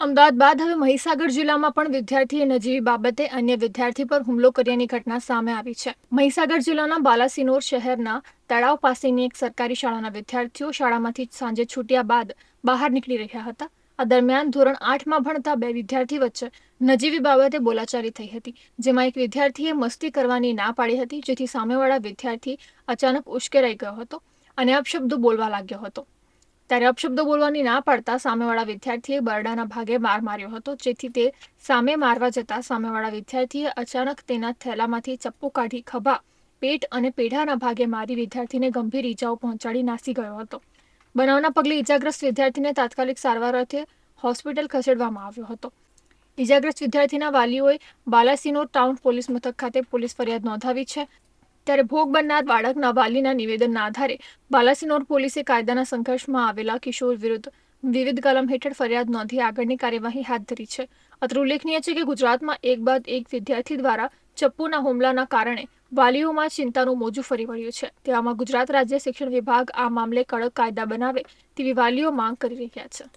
અમદાવાદ બાદ હવે મહીસાગર જિલ્લામાં પણ વિદ્યાર્થીએ નજીવી બાબતે અન્ય વિદ્યાર્થી પર હુમલો કર્યાની ઘટના સામે આવી છે. મહીસાગર જિલ્લાના બાલાસિનોર શહેરના તળાવ પાસેની એક સરકારી શાળાના વિદ્યાર્થીઓ શાળામાંથી સાંજે છૂટ્યા બાદ બહાર નીકળી રહ્યા હતા. આ દરમિયાન ધોરણ આઠમાં ભણતા બે વિદ્યાર્થી વચ્ચે નજીવી બાબતે બોલાચાલી થઈ હતી, જેમાં એક વિદ્યાર્થીએ મસ્તી કરવાની ના પાડી હતી, જેથી સામેવાળા વિદ્યાર્થી અચાનક ઉશ્કેરાઈ ગયો હતો અને અપશબ્દો બોલવા લાગ્યો હતો. ત્યારે અપશબ્દો બોલવાની ના પાડતા સામેવાળા વિદ્યાર્થીએ બરડાના ભાગે માર માર્યો હતો. જેથી તે સામે મારવા જતા સામેવાળા વિદ્યાર્થીએ અચાનક તેના થેલામાંથી ચપ્પુ કાઢી ખભા, પેટ અને પેઢાના ભાગે મારી વિદ્યાર્થીને ગંભીર ઈજાઓ પહોંચાડી નાસી ગયો હતો. બનાવના પગલે ઈજાગ્રસ્ત વિદ્યાર્થીને તાત્કાલિક સારવાર અર્થે હોસ્પિટલ ખસેડવામાં આવ્યો હતો. ઈજાગ્રસ્ત વિદ્યાર્થીના વાલીઓએ બાલાસિનોર ટાઉન પોલીસ મથક ખાતે પોલીસ ફરિયાદ નોંધાવી છે. ત્યારે ભોગ બનનાર બાળકના વાલીના નિવેદનના આધારે બાલાસિનોર પોલીસે કાયદાના સંઘર્ષમાં આવેલા કિશોર વિરુદ્ધ વિવિધ કલમ હેઠળ ફરિયાદ નોંધી આગળની કાર્યવાહી હાથ ધરી છે. અત્રે ઉલ્લેખનીય છે કે ગુજરાતમાં એક બાદ એક વિદ્યાર્થી દ્વારા ચપ્પુના હુમલાના કારણે વાલીઓમાં ચિંતાનું મોજું ફરી વળ્યું છે. તેવામાં ગુજરાત રાજ્ય શિક્ષણ વિભાગ આ મામલે કડક કાયદા બનાવે તેવી વાલીઓ માંગ કરી રહ્યા છે.